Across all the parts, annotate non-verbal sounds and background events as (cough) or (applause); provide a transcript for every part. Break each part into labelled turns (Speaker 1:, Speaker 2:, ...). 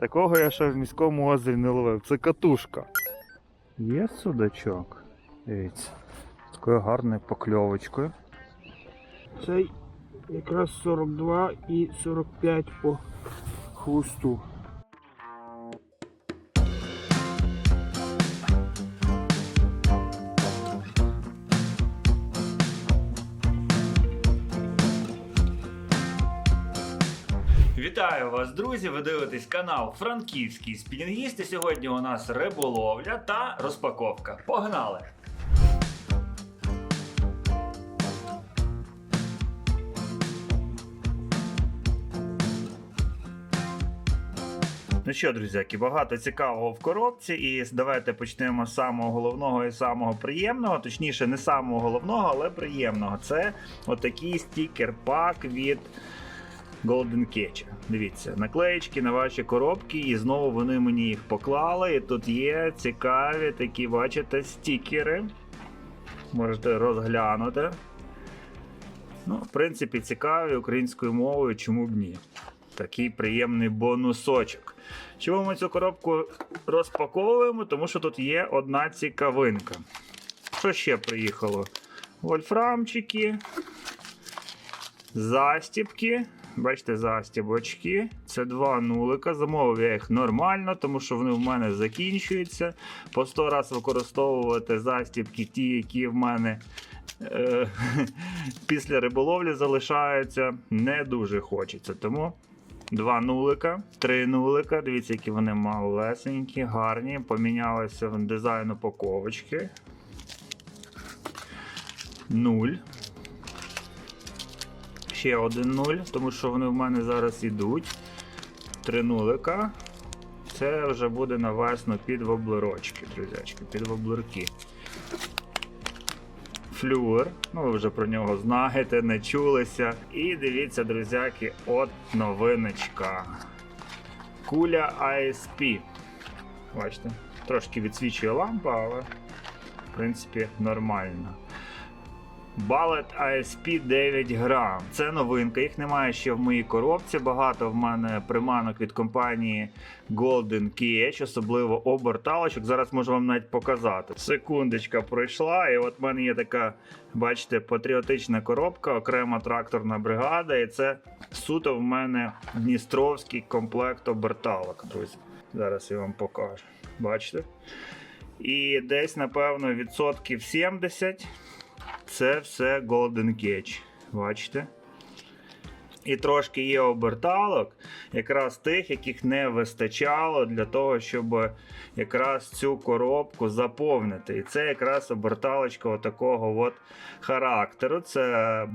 Speaker 1: Такого я ще в міському озері не ловив. Це катушка. Є судачок. Дивіться. З такою гарною покльовочкою.
Speaker 2: Цей якраз 42 і 45 по хвосту.
Speaker 3: Вас, друзі! Ви дивитесь канал Франківський спінінгіст. І сьогодні у нас риболовля та розпаковка. Погнали! Ну що, друзяки, багато цікавого в коробці, і давайте почнемо з самого головного і самого приємного. Точніше, не самого головного, але приємного. Це отакий стікер-пак від Golden Catch. Дивіться, наклеєчки на ваші коробки, і знову вони мені їх поклали. І тут є цікаві такі, бачите, стікери. Можете розглянути. Ну, в принципі, цікаві українською мовою, чому б ні. Такий приємний бонусочок. Чому ми цю коробку розпаковуємо? Тому що тут є одна цікавинка. Що ще приїхало? Вольфрамчики, застібки. Бачите, застібочки. Це два нулика. Замовив я їх нормально, тому що вони в мене закінчуються. По 100 раз використовувати застібки, ті, які в мене е, (laughs) після риболовлі залишаються, не дуже хочеться. Тому два нулика, три нулика. Дивіться, які вони малесенькі, гарні. Помінялися в дизайн упаковочки. Нуль. Ще один нуль, тому що вони в мене зараз ідуть. Три нулика. Це вже буде на весну під воблерочки, друзячки, під воблерки. Флюр, ну ви вже про нього знаєте, не чулися. І дивіться, друзяки, от новиночка. Куля ISP. Бачите, трошки відсвічує лампа, але в принципі нормально. Балет ISP 9 грам. Це новинка, їх немає ще в моїй коробці. Багато в мене приманок від компанії Golden Catch, особливо оберталочок. Зараз можу вам навіть показати. Секундочка пройшла, і от в мене є така, бачите, патріотична коробка, окрема тракторна бригада. І це суто в мене Дністровський комплект оберталок, друзі. Зараз я вам покажу. Бачите? І десь, напевно, відсотків 70 це все Golden Catch. Бачите? І трошки є оберталок, якраз тих, яких не вистачало для того, щоб якраз цю коробку заповнити. І це якраз оберталочка отакого от характеру. Це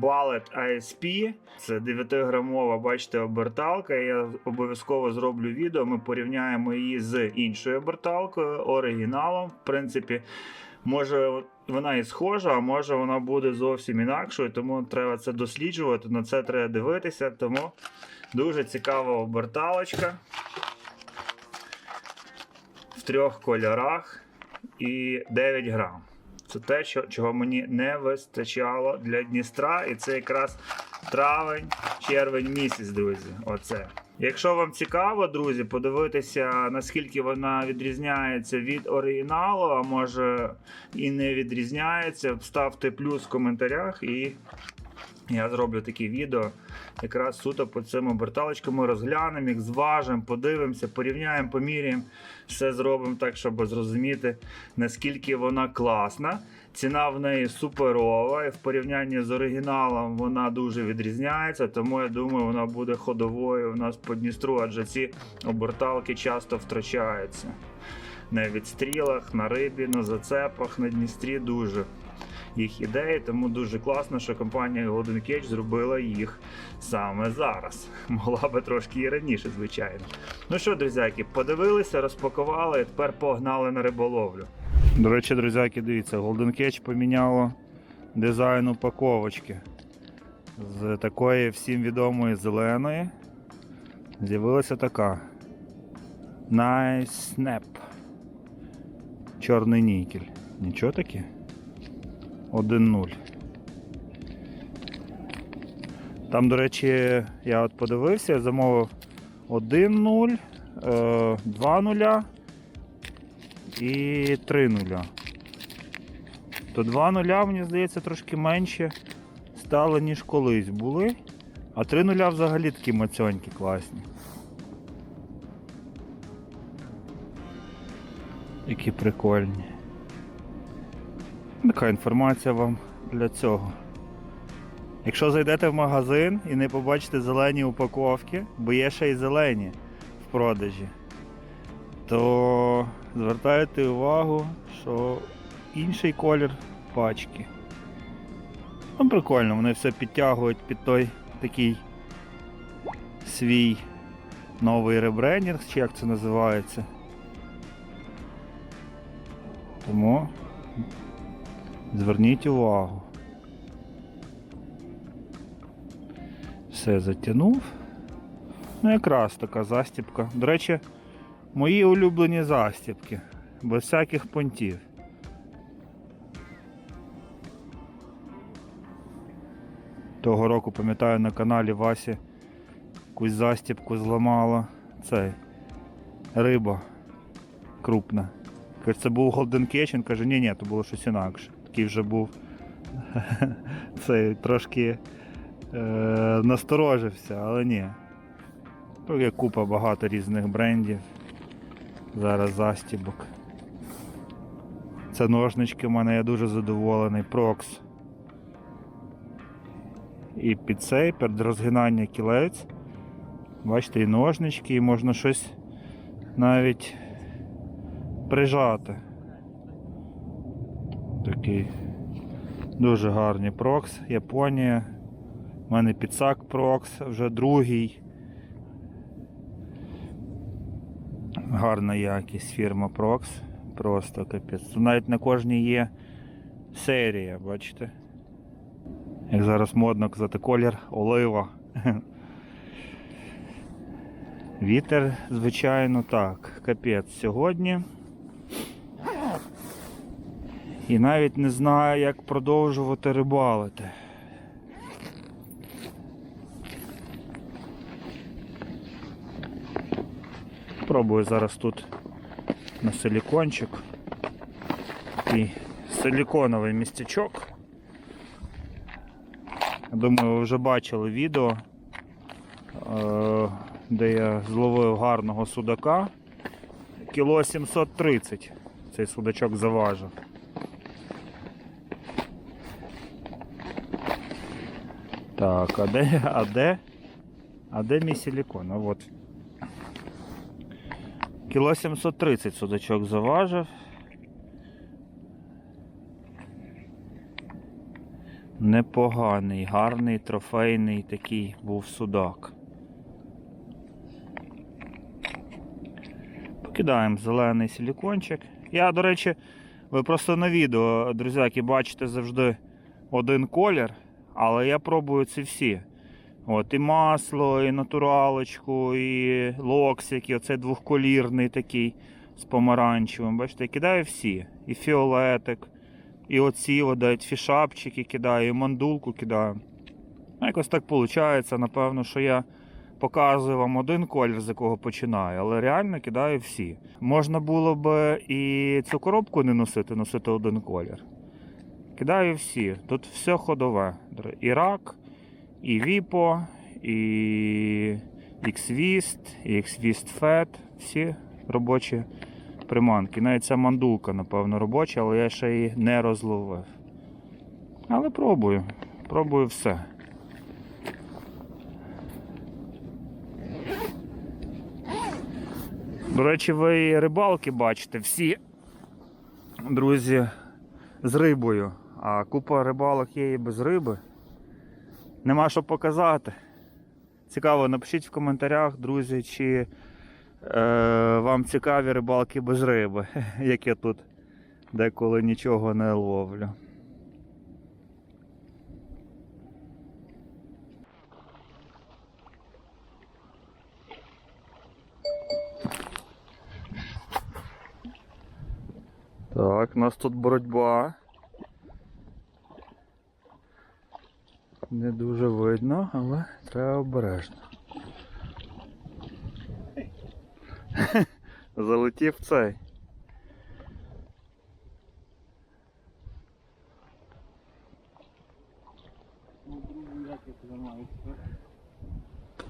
Speaker 3: Ballet ISP, це 9-грамова, бачите, оберталка. Я обов'язково зроблю відео. Ми порівняємо її з іншою оберталкою, оригіналом. В принципі, може вона і схожа, а може вона буде зовсім інакшою, тому треба це досліджувати, на це треба дивитися. Тому дуже цікава оберталочка в трьох кольорах і 9 грам. Це те, що, чого мені не вистачало для Дністра, і це якраз травень, червень місяць, друзі. Оце. Якщо вам цікаво, друзі, подивитися, наскільки вона відрізняється від оригіналу, а може і не відрізняється, ставте плюс в коментарях і я зроблю таке відео. Якраз суто по цим оберталочкам ми розглянемо, їх зважимо, подивимося, порівняємо, поміряємо. Все зробимо так, щоб зрозуміти, наскільки вона класна. Ціна в неї суперова, і в порівнянні з оригіналом вона дуже відрізняється, тому я думаю, вона буде ходовою у нас по Дністру, адже ці оберталки часто втрачаються. На відстрілах, на рибі, на зацепах, на Дністрі дуже їх ідеї, тому дуже класно, що компанія Golden Cage зробила їх саме зараз. (laughs) Могла би трошки і раніше, звичайно. Ну що, друзяки, подивилися, розпакували, і тепер погнали на риболовлю.
Speaker 1: До речі, друзяки, дивіться, Golden Catch поміняло дизайн упаковочки. З такої всім відомої зеленої з'явилася така. Nice Snap. Чорний нікель. Нічого таке? 1-0. Там, до речі, я от подивився, замовив 1-0,
Speaker 3: е, 2 нуля і 3 нуля. То 2 нуля, мені здається, трошки менше стало, ніж колись були. А 3 нуля взагалі такі мацьонькі класні. Які прикольні. Така інформація вам для цього. Якщо зайдете в магазин і не побачите зелені упаковки, бо є ще й зелені в продажі, то звертайте увагу, що інший колір пачки. Ну, прикольно, вони все підтягують під той такий свій новий ребрендінг, чи як це називається. Тому зверніть увагу. Все затягнув. Ну, якраз така застіпка. До речі, мої улюблені застіпки. Без всяких понтів. Того року, пам'ятаю, на каналі Васі якусь застіпку зламала. Цей риба крупна. Каже, це був Golden Catch, каже, ні, ні, то було щось інакше. Такий вже був (laughs) цей трошки е, насторожився, але ні. Тут є купа багато різних брендів. Зараз застібок. Це ножнички в мене я дуже задоволений. Prox. І під цей, під розгинання кілець. Бачите, і ножнички, і можна щось навіть прижати. Такий дуже гарний прокс, Японія. У мене підсак прокс, вже другий. Гарна якість фірма Prox. Просто капець. Навіть на кожній є серія, бачите? Як зараз модно казати, колір олива. (laughs) Вітер, звичайно, так, капець сьогодні. І навіть не знаю, як продовжувати рибалити. Пробую зараз тут на силікончик. Такий силіконовий містячок. Я думаю, ви вже бачили відео, е, де я зловив гарного судака. Кіло 730 цей судачок заважив. Так, а де, а де? А де мій силікон? А от. Кіло 730 судачок заважив. Непоганий, гарний, трофейний такий був судак. Покидаємо зелений силікончик. Я, до речі, ви просто на відео, друзяки, бачите завжди один колір, але я пробую ці всі. От, і масло, і натуралочку, і локсик, і оцей двохколірний такий з помаранчевим. Бачите, я кидаю всі. І фіолетик, і оці от, фішапчики кидаю, і мандулку кидаю. Ну, Якось так виходить, напевно, що я показую вам один колір, з якого починаю, але реально кидаю всі. Можна було б і цю коробку не носити, носити один колір. Кидаю всі. Тут все ходове. І рак, і Віпо, і X-Vist, і X-Vist Fat, всі робочі приманки. Навіть ця мандулка, напевно, робоча, але я ще її не розловив. Але пробую. Пробую все. До речі, ви рибалки бачите всі, друзі, з рибою. А купа рибалок є і без риби. Нема що показати. Цікаво, напишіть в коментарях, друзі, чи е, вам цікаві рибалки без риби, (laughs) як я тут деколи нічого не ловлю. Так, у нас тут боротьба. Не дуже видно, але треба обережно. (laughs) Залетів цей.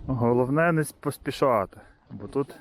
Speaker 3: Головне не поспішати, бо тут.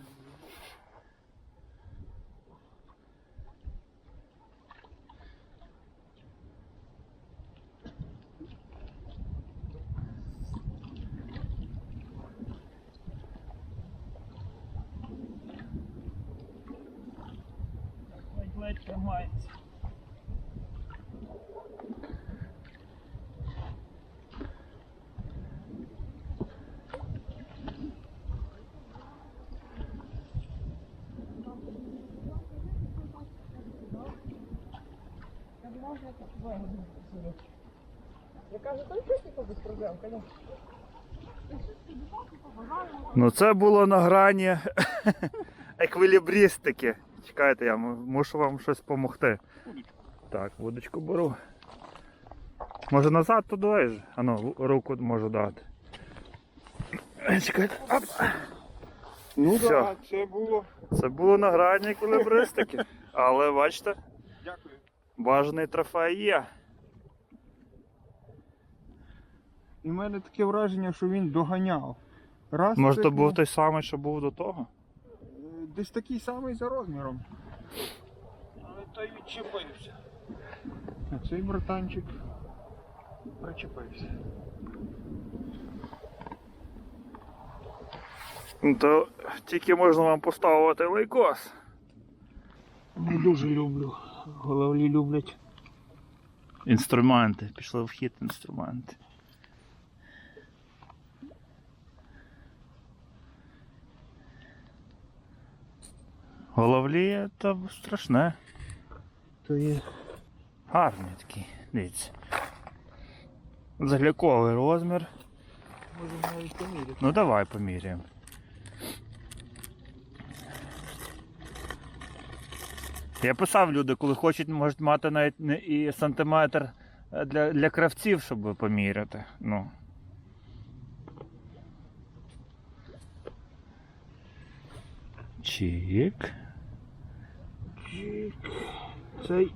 Speaker 3: Ну це було на грані (laughs) еквілібристики. Чекайте, я му- мушу вам щось допомогти. Так, вудочку беру. Може назад туди ж? А ну, руку можу дати. Е, Чекайте. Оп.
Speaker 2: Ну
Speaker 3: Всьо.
Speaker 2: так, це було.
Speaker 3: Це було на грані еквілібристики. Але бачите,
Speaker 2: Дякую.
Speaker 3: бажаний трофей є.
Speaker 2: І в мене таке враження, що він доганяв. Раз
Speaker 3: Може, то був той самий, що був до того?
Speaker 2: е, Десь такий самий за розміром. Але той відчепився. А цей братанчик причепився.
Speaker 3: Ну, То тільки можна вам поставити лайкос.
Speaker 2: Не дуже люблю. Головлі люблять.
Speaker 3: Інструменти. Пішли в хід інструменти. Головлі то страшне.
Speaker 2: То є.
Speaker 3: Гарний такий. Дивіться. Загляковий розмір.
Speaker 2: Можемо навіть поміряти.
Speaker 3: Ну давай поміряємо. Я писав люди, коли хочуть, можуть мати навіть не і сантиметр е, для, для кравців, щоб поміряти. Ну. Чик.
Speaker 2: Цей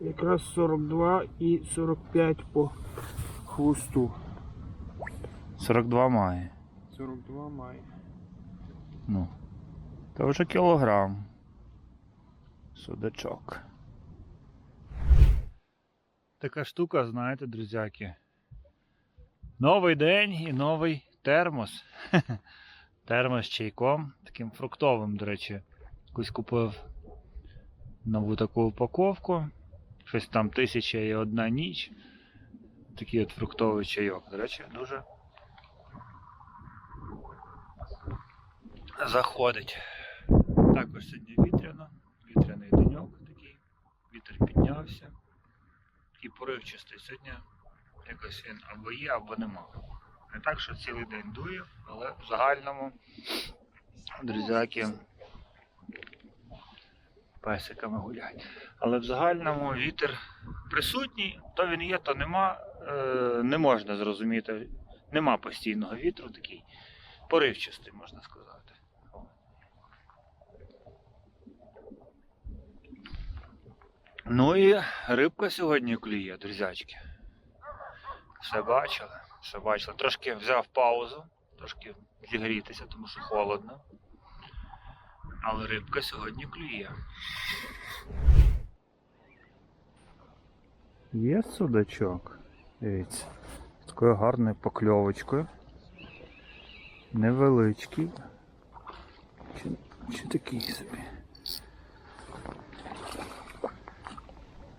Speaker 2: якраз 42 і 45 по хвосту.
Speaker 3: 42 має.
Speaker 2: 42 має.
Speaker 3: Ну. Це вже кілограм. Судачок. Така штука, знаєте, друзяки. Новий день і новий термос. (laughs) термос з чайком, таким фруктовим, до речі. Якусь купив нову таку упаковку. Щось там тисяча і одна ніч. Такий от фруктовий чайок. До речі, дуже заходить. Також сьогодні вітряно, вітряний деньок такий, вітер піднявся. Такий поривчастий сьогодні. Якось він або є, або нема. Не так, що цілий день дує, але в загальному, друзяки, песиками гулять. Але в загальному вітер присутній, то він є, то нема. Е, не можна зрозуміти. Нема постійного вітру такий поривчастий, можна сказати. Ну і рибка сьогодні клює, друзячки. Все бачили, все бачили. Трошки взяв паузу, трошки зігрітися, тому що холодно. Але рибка сьогодні клює. Є судачок. Дивіться. Такою гарною покльовочкою. Невеличкий. Чи, чи такий собі.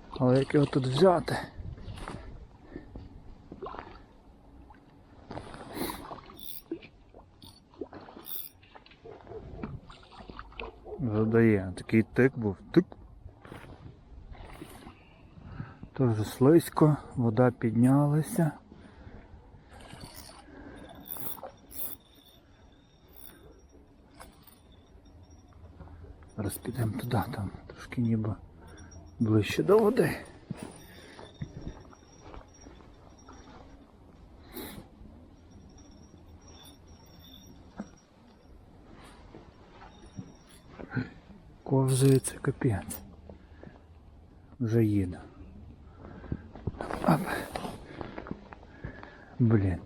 Speaker 3: Але як його тут взяти? Задає. Такий тик був. Тик. Теж слизько, вода піднялася. Зараз підемо туди, там трошки ніби ближче до води. Ковзується капець. Вже їду. Оп. Блін.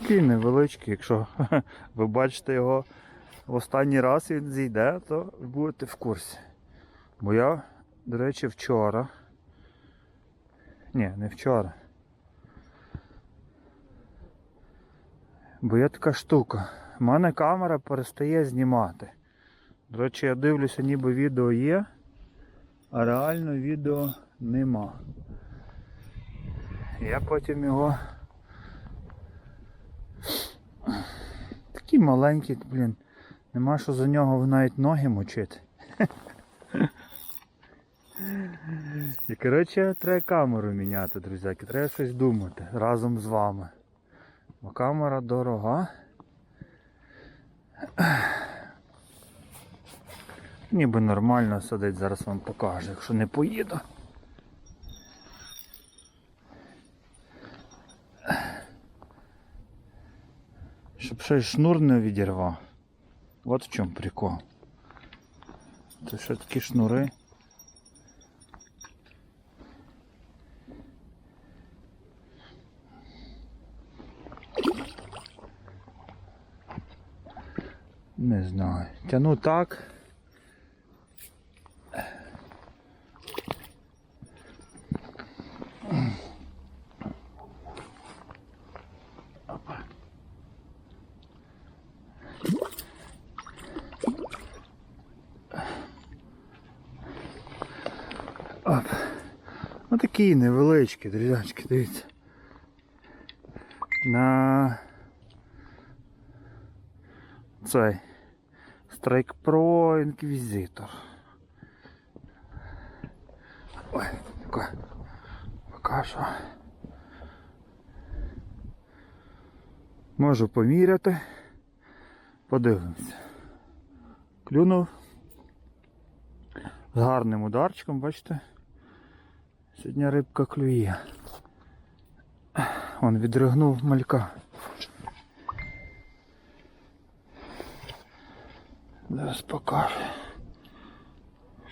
Speaker 3: Такий невеличкий, якщо (laughs) ви бачите його в останній раз він зійде, то будете в курсі. Бо я, до речі, вчора. Ні, не вчора. Бо є така штука. У мене камера перестає знімати. До речі, я дивлюся, ніби відео є, а реально відео нема. Я потім його. Такий маленький, блін. Нема що за нього навіть ноги мочити. І коротше, треба камеру міняти, друзяки. Треба щось думати разом з вами. Бо камера дорога. Ніби нормально сидить, зараз вам покажу, якщо не поїду. Щоб ще й шнур не відірвав. От в чому прикол. Це ще такі шнури. Не знаю. Тяну так. Оп. Ну такі невеличкі, друзячки, дивіться. На цей Strike Pro Inquisitor. Ой, таке. Покажу. Можу поміряти. Подивимося. Клюнув. З гарним ударчиком, бачите? Сьогодні рибка клює. Он відригнув малька. Зараз покажу.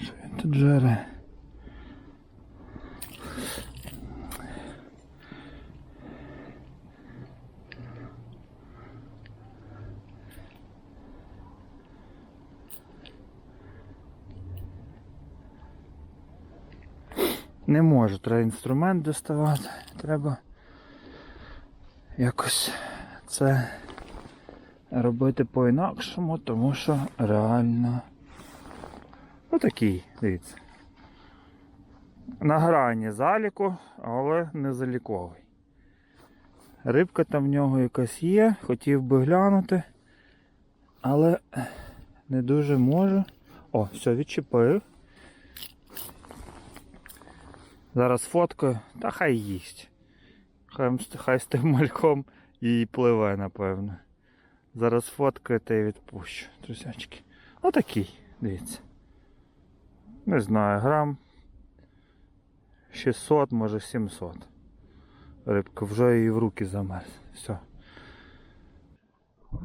Speaker 3: Що він тут жере. Не можу, треба інструмент доставати. Треба якось це робити по-інакшому, тому що реально отакий, дивіться. На грані заліку, але не заліковий. Рибка там в нього якась є, хотів би глянути, але не дуже можу. О, все, відчепив. Зараз фоткаю, та хай їсть. Хай, хай з тим мальком і пливе, напевно. Зараз фоткаю та й відпущу, друзячки. Отакий, дивіться. Не знаю, грам 600, може 700. Рибка вже її в руки замерз. Все.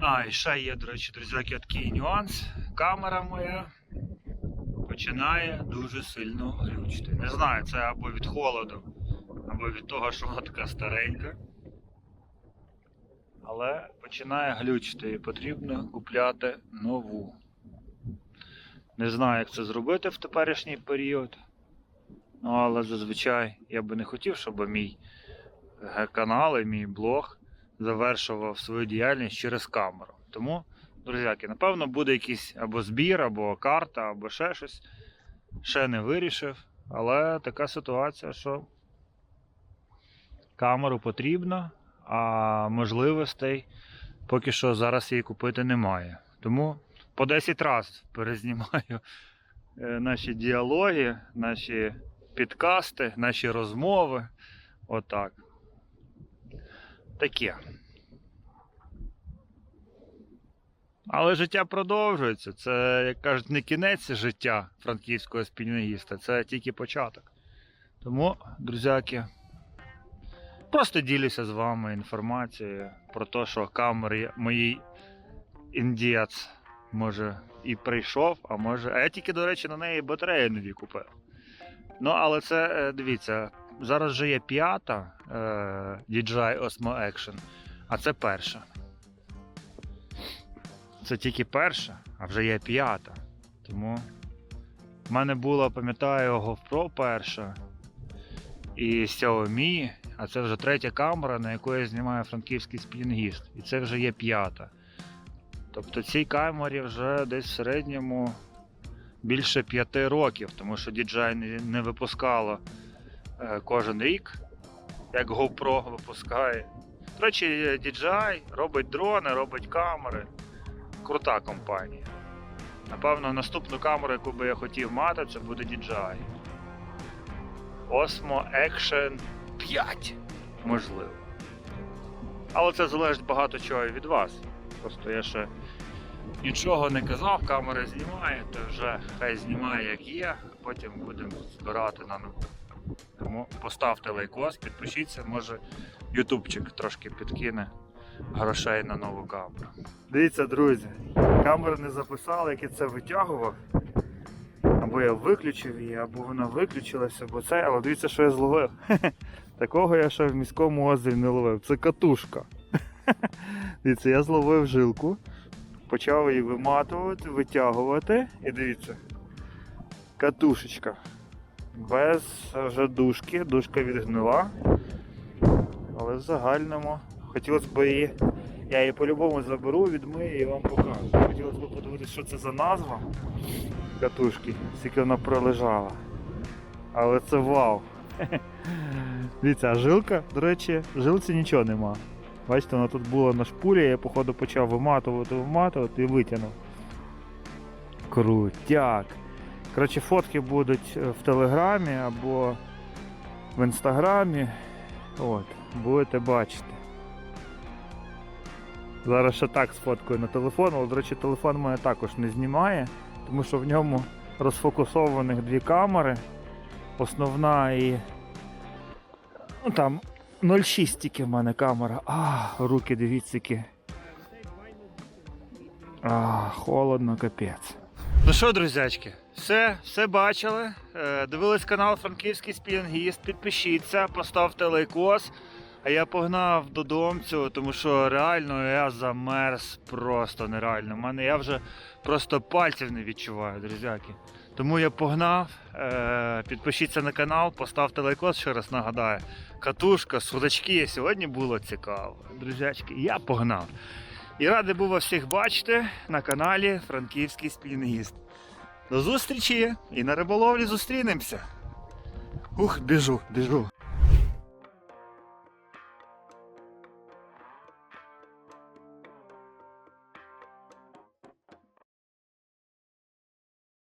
Speaker 3: А, і ще є, до речі, друзяки, такий нюанс. Камера моя починає дуже сильно глючити. Не знаю, це або від холоду, або від того, що вона така старенька. Але починає глючити і потрібно купляти нову. Не знаю, як це зробити в теперішній період. Ну, але зазвичай я би не хотів, щоб мій е, канал і мій блог завершував свою діяльність через камеру. Тому, друзяки, напевно, буде якийсь або збір, або карта, або ще щось. Ще не вирішив. Але така ситуація, що камеру потрібно, а можливостей поки що зараз її купити немає. Тому по 10 разів перезнімаю е, наші діалоги, наші підкасти, наші розмови. Отак. Таке. Але життя продовжується. Це, як кажуть, не кінець життя франківського спільногіста, це тільки початок. Тому, друзяки, просто ділюся з вами інформацією про те, що камери моїй індієць може і прийшов, а може. А я тільки, до речі, на неї батарею нові купив. Ну, але це, е, дивіться, зараз вже є п'ята е, DJI Osmo Action, а це перша. Це тільки перша, а вже є п'ята. Тому в мене була, пам'ятаю, GoPro перша і Xiaomi, а це вже третя камера, на яку я знімаю франківський спінінгіст. І це вже є п'ята. Тобто цій камері вже десь в середньому більше п'яти років, тому що DJI не, випускало е, кожен рік, як GoPro випускає. До речі, DJI робить дрони, робить камери. Крута компанія. Напевно, наступну камеру, яку би я хотів мати, це буде DJI. Osmo Action 5. Можливо. Але це залежить багато чого від вас. Просто я ще нічого не казав, камера знімає, то вже хай знімає як є, потім будемо збирати на нову. Тому поставте лайкос, підпишіться, може ютубчик трошки підкине грошей на нову камеру. Дивіться, друзі, камеру не записали, як я це витягував. Або я виключив її, або вона виключилася, бо це, але дивіться, що я зловив. (laughs) Такого я ще в міському озері не ловив. Це катушка. (laughs) Дивіться, я зловив жилку, почав її виматувати, витягувати. І дивіться, катушечка. Без вже дужки, дужка відгнила. Але в загальному хотілося б її. Я її по-любому заберу, відмию і вам покажу. Хотілося б подивитися, що це за назва катушки, скільки вона пролежала. Але це вау. (laughs) Дивіться, а жилка, до речі, в жилці нічого нема. Бачите, вона тут була на шпулі, я походу почав виматувати, виматувати і витягнув. Крутяк. Коротше, фотки будуть е, в телеграмі або в інстаграмі. От, будете бачити. Зараз ще так сфоткаю на телефон, але, до речі, телефон мене також не знімає, тому що в ньому розфокусованих дві камери. Основна і. Ну там 0,6 тільки в мене камера. А, руки дивіться які. А, холодно, капець. Ну що, друзячки, все, все бачили. Е, Дивились канал Франківський спінгіст. Підпишіться, поставте лайкос. А я погнав додомцю, тому що реально я замерз просто нереально. У мене я вже просто пальців не відчуваю, друзяки. Тому я погнав. Е, підпишіться на канал, поставте лайкос, ще раз нагадаю. Катушка, судачки. Сьогодні було цікаво. Друзячки, я погнав. І радий був вас всіх бачити на каналі Франківський спінгіст. До зустрічі і на риболовлі зустрінемося. Ух, біжу, біжу.